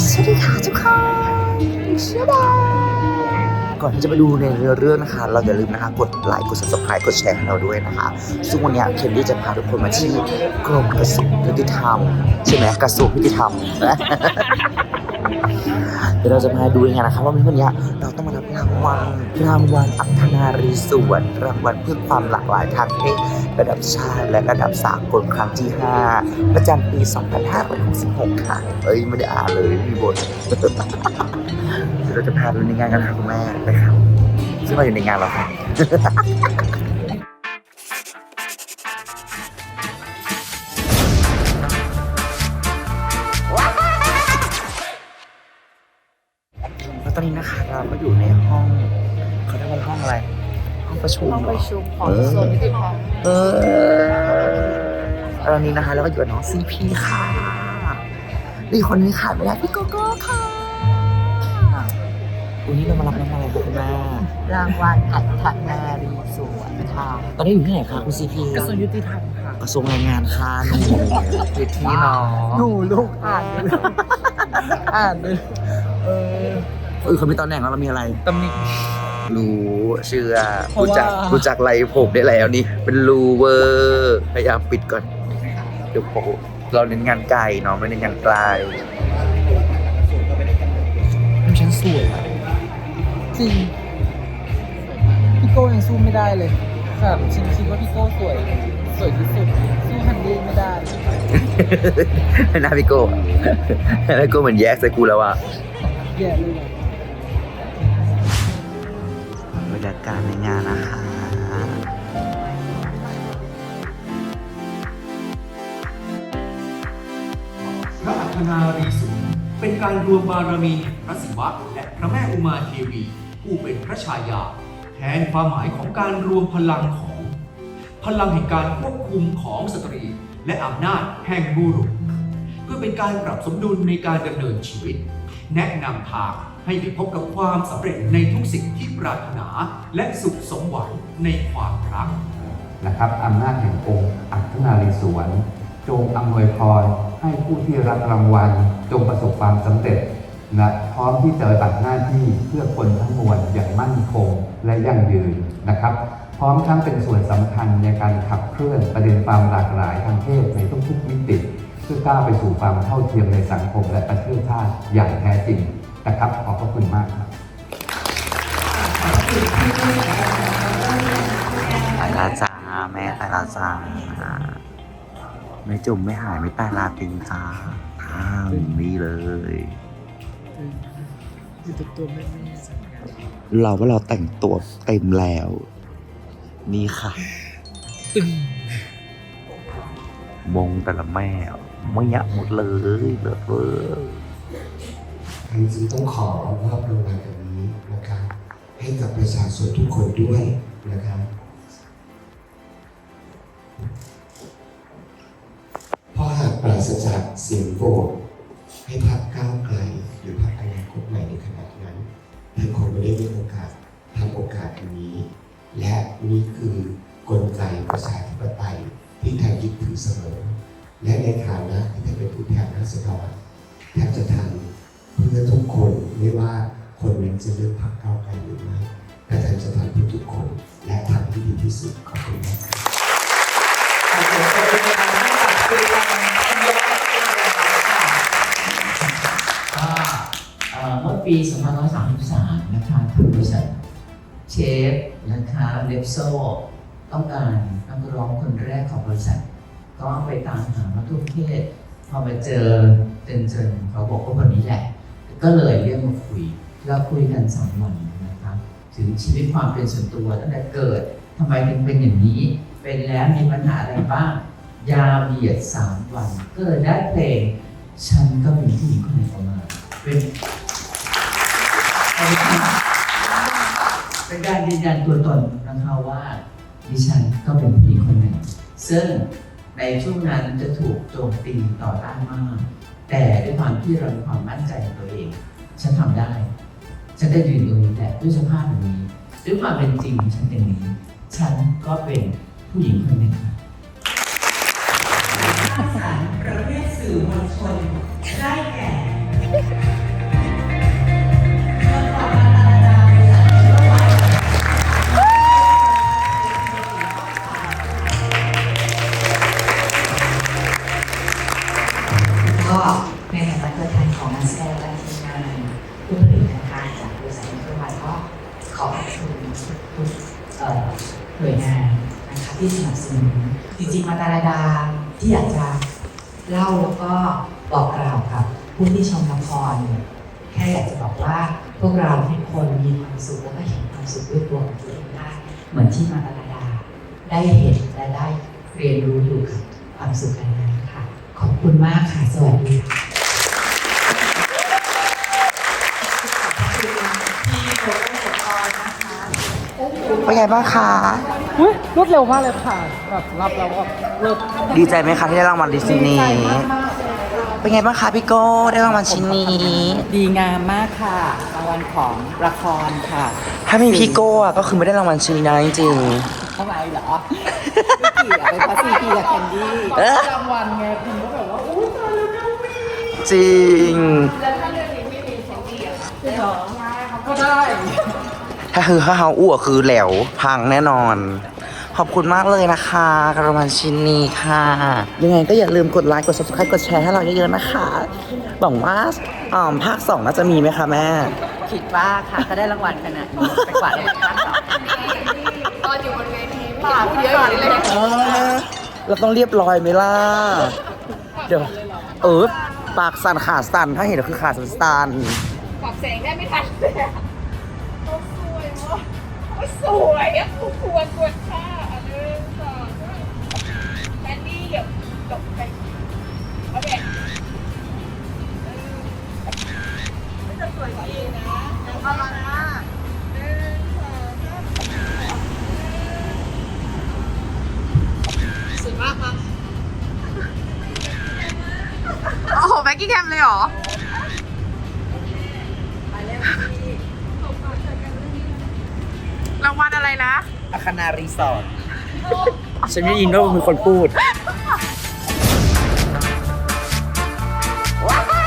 สวัสดีค่ะทุกคนสวัสดีก่อนที่จะไปดูในเรื่องนะคะ เราอย่าลืมนะคะ กดไลค์ กด subscribe กดแชร์ให้เราด้วยนะคะ ซึ่งวันนี้เคนดี้จะพาทุกคนมาที่กรมกระทรวงยุติธรรม ใช่ไหมกระทรวงยุติธรรม เดี๋ยวเราจะมาดูยังไงนะครับว่าวันนี้เราต้องมารับรางวัลรางวัลอัธนารีสวนรางวัลเพื่อความหลากหลายทางเพศ ระดับชาติและระดับสากลครั้งที่ 5 ประจำปี 2566 ค่ะ เอ้ย ไม่ได้อ่านเลยไม่มีบทเดี๋ยวเราจะพาไปดูในงานกันค่ะคุณแม่นะครับซึ่งเราอยู่ในงานแล้วค่ะแล้วตอนนี้นะคะเราก็อยู่ในห้อง เขาเรียกว่าห้องอะไร ห้องประชุมห้องเหปรอระชุมของโซนยุติธรรมเออตอนนี้นะคะเราก็อยู่กับน้องซีพีค่ะนี่คนนี้ขาดไม่ได้พี่โกโก้ค่ะวันนี้เรามารับรางวัลอะไรคะคุณแม่รางวัลอัธนารีสวนค่ะ ตอนนี้อยู่ที่ไหนคะคุณซีพีกระทรวงยุติธรรมค่ะ กระทรวงแรงงานค่ะหนูอยู่ที่น้องหนูลูกอ่านเลยอ่านเลยเออเออเขามีตอนแหน่งแล้วเรามีอะไรตำหนิ รู้เชื่อเพราะรู้จักว่า รู้จักไรผมได้แล้วนี่ เป็นรูเวอร์พยายามปิดก่อนเดี๋ยวโป๊ะเราเน้นงานไกลเนาะไม่เน้นงานไกลฉันสวยอะจริง พี่โก้ยังสู้ไม่ได้เลยแบบฉันคิดว่าพี่โก้สวย สวยที่สุด สู้ฮันดี้ไม่ได้ หน้าพี่โก้แล้วก็เหมือนแยกใส่กูแล้วอะแย่เลยอะ รยากาศในงานนะคะพระอัคนารีสูงเป็นการรวมบารมีแห่งพระศิวะและพระแม่อุมาเทวี ผู้เป็นพระชายา แทนความหมายของการรวมพลังของ พลังแห่งการควบคุมของสตรี และอำนาจแห่งบุรุษ เพื่อเป็นการปรับสมดุลในการดำเนินชีวิต แนะนำทาง ให้ไปพบกับความสำเร็จในทุกสิ่งที่ปรารถนาและสุขสมหวังในความรัก นะครับอำนาจแห่งองค์อัคนารีสวน จงอำนวยพรให้ผู้ที่รับรางวัล จงประสบความสำเร็จนะพร้อมที่จะปฏิบัติหน้าที่เพื่อคนทั้งมวลอย่างมั่นคงและยั่งยืนนะครับ พร้อมทั้งเป็นส่วนสำคัญในการขับเคลื่อนประเด็นความหลากหลายทางเพศในทุกๆมิติ เพื่อก้าวไปสู่ความเท่าเทียมในสังคมและประเทศชาติอย่างแท้จริง นะครับ ขอบพระคุณมากครับตายลาจ้าแม่ตายลาจ้าไม่จุ่มไม่หายไม่ตายลาติงจ้าทางนี้เลยอยู่ตัวตัวแม่แม่สัญญาเราว่าเราแต่งตัวเต็มแล้ว นี่ค่ะตึงมงแต่ละแม่ไม่ยะหมดเลยเลิศเวอร์ อันนี้จึงต้องขอมอบรางวัลอันนี้นะครับให้กับประชาชนทุกคนด้วยนะครับเพราะหากปราศจากเสียงโหวตให้พรรคก้าวไกลหรือพรรคอนาคตใหม่ในขณะนั้นท่านคงไม่ได้มีโอกาสทำโอกาสนนี้ และนี่คือกลไกประชาธิปไตยที่ท่านยึดถือเสมอ และในฐานะที่ท่านเป็นผู้แทนราษฎรท่านจะทำ เพื่อทุกคนไม่ว่าคนนั้นจะเลือกพรรคก้าไกลหรือไม่แต่ท่านจะทำเพื่อทุกคนและทำที่ดีที่สุดขอบคุณมากครับเมื่อปี2533 นะคะทางบริษัทเชฟนะคะเลปโซต้องการนักร้องคนแรกของบริษัท ก็ไปตามหามาทุกประเทศพอมาเจอเจนเจนเขาบอกว่าคนนี้แหละ ก็เลยเรียกมาคุยเราคุยกันสามวันนะคะถึงชีวิตความเป็นส่วนตัวตั้งแต่เกิดทำไมถึงเป็นอย่างนี้ เป็นแล้วมีปัญหาอะไรบ้าง ยาวเหยียดสามวัน ก็เลยได้เพลง ฉันก็เป็นผู้หญิงคนหนึ่งออกมา เป็นเป็นการยืนยันตัวตนนะคะว่า ดิฉันก็เป็นผู้หญิงคนหนึ่งซึ่งในช่วงนั้นจะถูกโจมตีต่อต้านมาก แต่ด้วยความที่เรามีความมั่นใจในตัวเอง ฉันทำได้ ฉันได้ยืนตรงนี้แหละด้วยสภาพแบบนี้ด้วยความเป็นจริงฉันเป็นนี้ ฉันก็เป็นผู้หญิงคนหนึ่งค่ะสารประเภทสื่อมวลชนได้ ก็ในฐานะตัวแทนของนักแสดงและทีมงานผู้ผลิตนะคะจากบริษัทเอินทรวัตก็ขอขอบคุณทุกหน่วยงานนะคะที่สนับสนุนจริงๆมาตาลาดาที่อยากจะเล่าแล้วก็บอกกล่าวกับผู้ที่ชมละครแค่อยากจะบอกว่าพวกเราทุกคนมีความสุขแล้วก็เห็นความสุขด้วยตัวของตัวเองได้เหมือนที่มาตาลาดาได้เห็นและได้เรียนรู้อยู่กับความสุขกัน ค่ะขอบคุณมากค่ะ สวัสดีค่ะเป็นไงบ้างคะอุ้ยรวดเร็วมากเลยค่ะ แบบรับแล้วแบบเลิศดีใจไหมคะที่ได้รางวัลดิสนีย์เป็นไงบ้างคะพี่โก้ได้รางวัลชิ้นนี้ ดีงามมากค่ะ รางวัลของละครค่ะถ้าไมมีพี่โก้อะก็คือไม่ได้รางวัลชิ้นนี้นะจริงทำไมเหรอไม่เกี่ยวเป็นเพราะซีพีกับแคนดี้ๆเอ๊ะรางวัลไงคุณ จริง ก็ได้ ถ้าคือถ้าเขาอ้วกคือแหลวพังแน่นอน ขอบคุณมากเลยนะคะกระมันชิ้นนี้ค่ะ ยังไงก็อย่าลืมกดไลค์กด subscribe กดแชร์ให้เราเยอะๆนะคะหวังว่าอ่าภาคสองน่าจะมีไหมคะแม่ คิดว่าค่ะถ้าได้รางวัลขนาดนี้ไปกว่าได้ภาคสองเออ เราต้องเรียบร้อยไหมล่ะ เดี๋ยว เออ ปากสั่นขาสั่นถ้าเห็นก็คือขาสั่นสั่นปรับแสงได้ไม่ทันเลยอะโอ้สวยเนาะโอ้สวยอะกูควรควรค่า เลยเหรอ รางวัลอะไรนะ อาคานารีสอร์ทฉันไม่ยินว่ามึงเป็นคนพูด ว้า